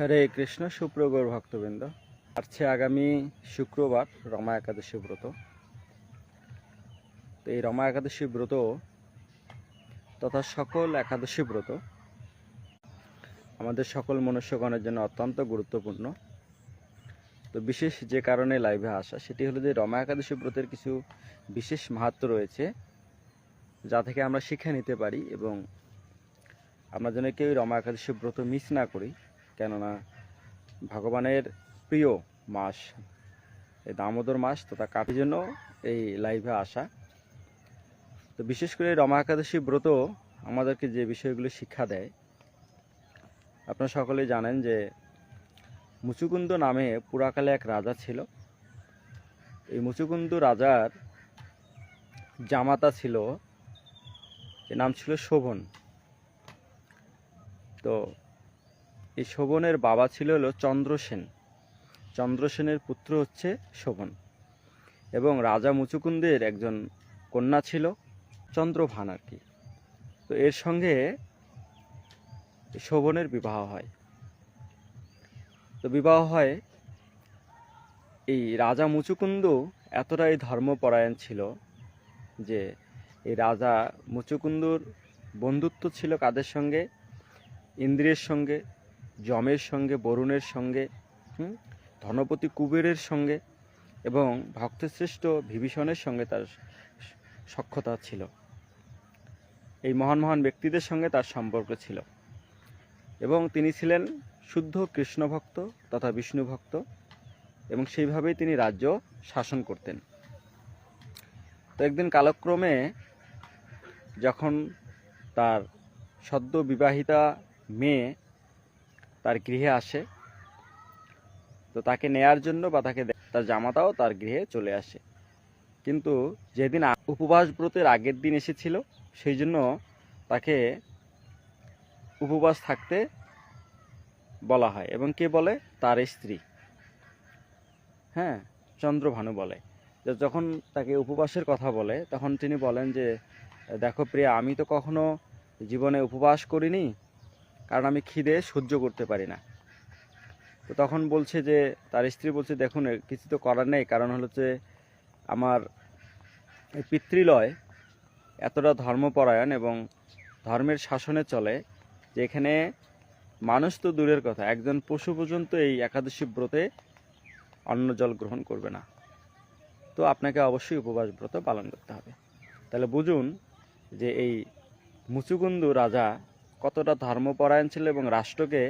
হরে কৃষ্ণ, সুপ্রগর ভক্তবৃন্দ। আসছে আগামী শুক্রবার রমা একাদশী ব্রত। তো এই রমা একাদশী ব্রত তথা সকল একাদশী ব্রত আমাদের সকল মনুষ্যগণের জন্য অত্যন্ত গুরুত্বপূর্ণ। তো বিশেষ যে কারণে লাইভে আসা, সেটি হলো যে রমা একাদশী ব্রতের কিছু বিশেষ মাহাত্ম রয়েছে, যা থেকে আমরা শিক্ষা নিতে পারি এবং আমরা যেন কেউ রমা একাদশী ব্রত মিস না করি। কেননা ভগবানের প্রিয় মাস, এই দামোদর মাস তথা কাটির জন্য এই লাইভে আসা। তো বিশেষ করে রমা একাদশী ব্রত আমাদেরকে যে বিষয়গুলো শিক্ষা দেয়, আপনারা সকলেই জানেন যে মুচুকুন্দ নামে পুরাকালে এক রাজা ছিল। এই মুচুকুন্দ রাজার জামাতা ছিল নাম ছিল শোভন। তো এই শোভনের বাবা ছিল হলো চন্দ্রসেন চন্দ্রসেনের পুত্র হচ্ছে শোভন। এবং রাজা মুচুকুন্দের একজন কন্যা ছিল চন্দ্রভান আর কি। তো এর সঙ্গে শোভনের বিবাহ হয়। তো বিবাহ হয় এই রাজা মুচুকুন্দ এতটাই ধর্মপরায়ণ ছিল যে এই রাজা মুচুকুন্দুর বন্ধুত্ব ছিল কাদের সঙ্গে? ইন্দ্রের সঙ্গে। যমের সঙ্গে, বরুণের সঙ্গে ধনপতি কুবেরের সঙ্গে এবং ভক্তশ্রেষ্ঠ বিভীষণের সঙ্গে তার সক্ষতা ছিল। এই মহান মহান ব্যক্তিদের সঙ্গে তার সম্পর্ক ছিল। এবং তিনি ছিলেন শুদ্ধ কৃষ্ণ ভক্ত তথা বিষ্ণু ভক্ত এবং সেইভাবেই তিনি রাজ্য শাসন করতেন। তো একদিন কালক্রমে যখন তার সদ্য বিবাহিতা মেয়ে তার গৃহে আসে। তো তাকে নেয়ার জন্য বা তাকে তার জামাতাও তার গৃহে চলে আসে। কিন্তু যেদিন উপবাস ব্রতের আগের দিন এসেছিল, সেই জন্য তাকে উপবাস থাকতে বলা হয় এবং কে বলে? তার স্ত্রী। হ্যাঁ চন্দ্রভানু বলে। যখন তাকে উপবাসের কথা বলে, তখন তিনি বলেন যে, দেখো প্রিয়া, আমি তো কখনো জীবনে উপবাস করিনি কারণ আমি খিদে সহ্য করতে পারি না। তো তখন বলছে যে, তার স্ত্রী বলছে, দেখুন কিছু তো করার নেই। কারণ হলো যে, আমার পিতৃলয় এতটা ধর্মপরায়ণ এবং ধর্মের শাসনে চলে, যে এখানে মানুষ তো দূরের কথা। একজন পশু পর্যন্ত এই একাদশী ব্রতে অন্ন জল গ্রহণ করবে না। তো আপনাকে অবশ্যই উপবাস ব্রত পালন করতে হবে। তাহলে বুঝুন যে, এই মুচুকুন্দু রাজা কতটা ধর্মপরায়ণ ছিল এবং রাষ্ট্রকে